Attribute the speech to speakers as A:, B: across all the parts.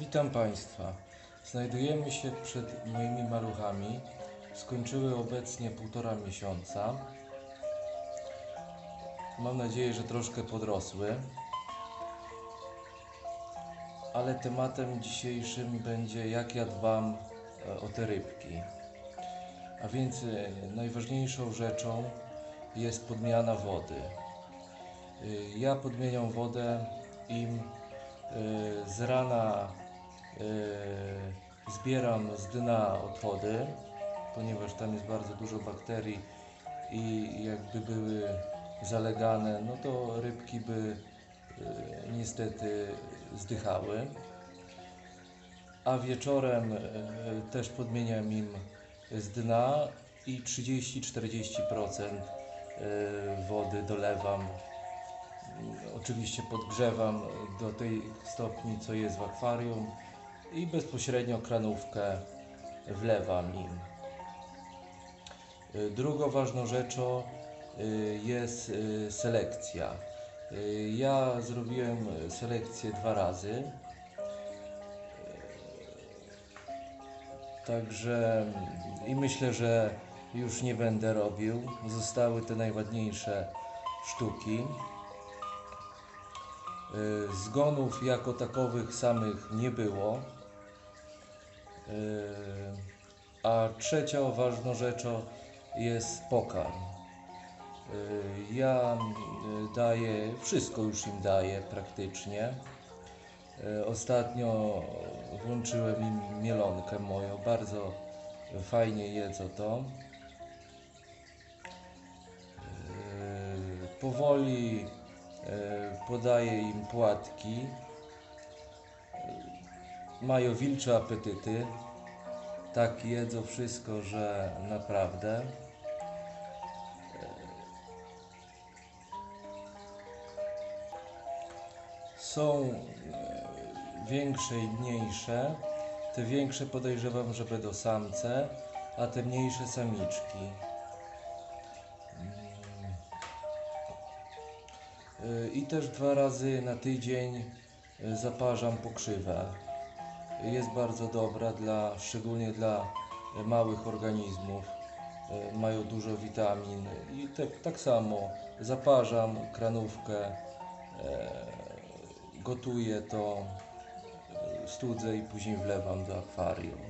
A: Witam Państwa. Znajdujemy się przed moimi maluchami. Skończyły obecnie półtora miesiąca. Mam nadzieję, że troszkę podrosły. Ale tematem dzisiejszym będzie jak ja dbam e, o te rybki. A więc e, najważniejszą rzeczą jest podmiana wody. Y, Ja podmieniam wodę im z rana zbieram z dna odchody, ponieważ tam jest bardzo dużo bakterii i jakby były zalegane, no to rybki by y, niestety zdychały. A wieczorem y, też podmieniam im z dna i 30-40% y, wody dolewam Oczywiście podgrzewam do tej stopni, co jest w akwarium i bezpośrednio kranówkę wlewam im. Y, Drugą ważną rzeczą y, jest y, selekcja. Ja zrobiłem selekcję dwa razy. Także i myślę, że już nie będę robił. Zostały te najładniejsze sztuki. Zgonów jako takowych samych nie było. Y, A trzecią ważną rzeczą jest pokarm. Y, Ja daję, wszystko już im daję praktycznie. Y, Ostatnio włączyłem im mielonkę moją, bardzo fajnie jedzą to. Powoli podaję im płatki. Mają wilcze apetyty. Tak jedzą wszystko, że naprawdę. Są e, większe i mniejsze. Te większe podejrzewam, że będą samce, a te mniejsze samiczki. Mm. Y, I też dwa razy na tydzień y, zaparzam pokrzywę. Jest bardzo dobra, dla, szczególnie dla y, małych organizmów. Y, Mają dużo witamin i tak, tak samo zaparzam kranówkę, e, gotuję to, e, studzę i później wlewam do akwarium.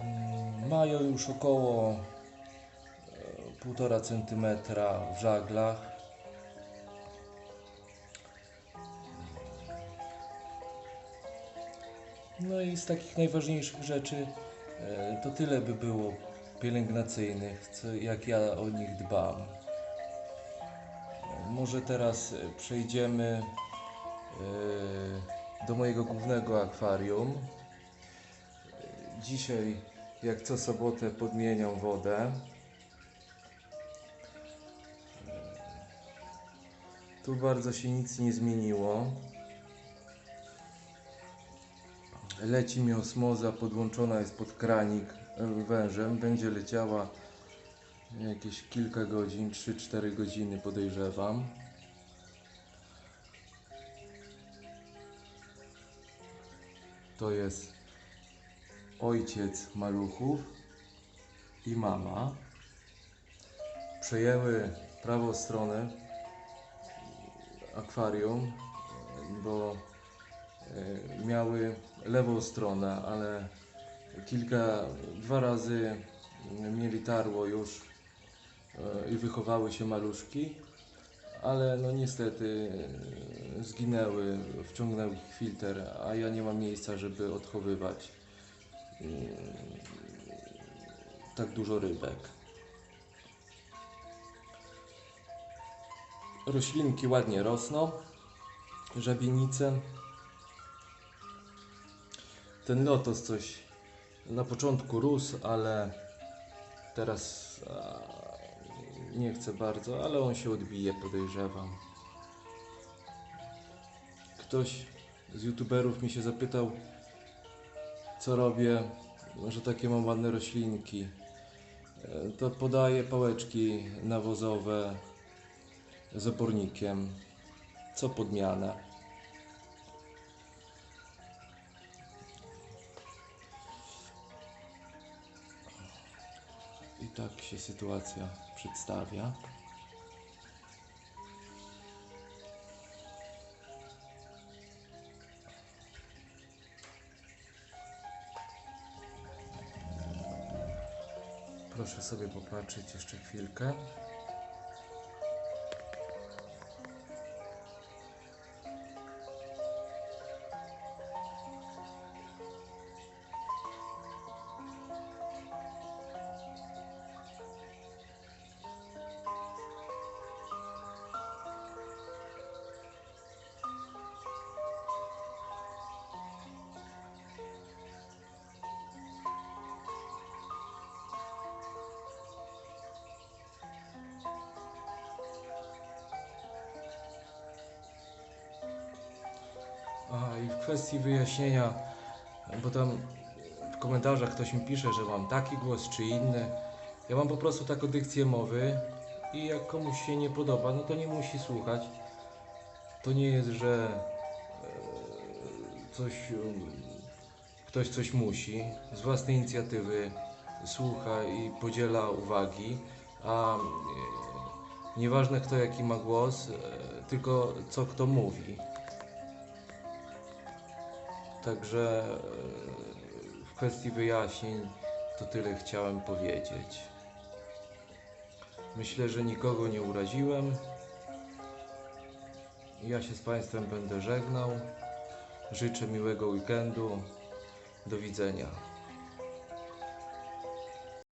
A: Mm, Mają już około e, 1,5 cm w żaglach. No i z takich najważniejszych rzeczy e, to tyle by było pielęgnacyjnych, co, jak ja o nich dbam. Może teraz e, przejdziemy e, do mojego głównego akwarium. E, Dzisiaj, jak co sobotę, podmieniam wodę. E, Tu bardzo się nic nie zmieniło. Leci mi osmoza, podłączona jest pod kranik e, wężem. Będzie leciała jakieś kilka godzin, 3-4 godziny podejrzewam. To jest ojciec maluchów i mama. Przejęły prawą stronę akwarium, bo e, miały lewą stronę, ale kilka, dwa razy mieli tarło już e, i wychowały się maluszki, ale no niestety e, zginęły, wciągnął ich filtr, a ja nie mam miejsca, żeby odchowywać tak dużo rybek. Roślinki ładnie rosną, żabienice. Ten lotos coś na początku rósł, ale teraz a, nie chcę bardzo, ale on się odbije, podejrzewam. Ktoś z youtuberów mi się zapytał, co robię, że takie mam ładne roślinki. E, To podaję pałeczki nawozowe z obornikiem, co podmianę. Tak się sytuacja przedstawia. Proszę sobie popatrzeć jeszcze chwilkę. Aha, i w kwestii wyjaśnienia, bo tam w komentarzach ktoś mi pisze, że mam taki głos czy inny. Ja mam po prostu taką dykcję mowy i jak komuś się nie podoba, no to nie musi słuchać. To nie jest, że e, coś, um, ktoś coś musi. Z własnej inicjatywy słucha i podziela uwagi, a e, nieważne kto jaki ma głos, e, tylko co kto mówi. Także e, w kwestii wyjaśnień to tyle chciałem powiedzieć. Myślę, że nikogo nie uraziłem. Ja się z Państwem będę żegnał. Życzę miłego weekendu. Do widzenia.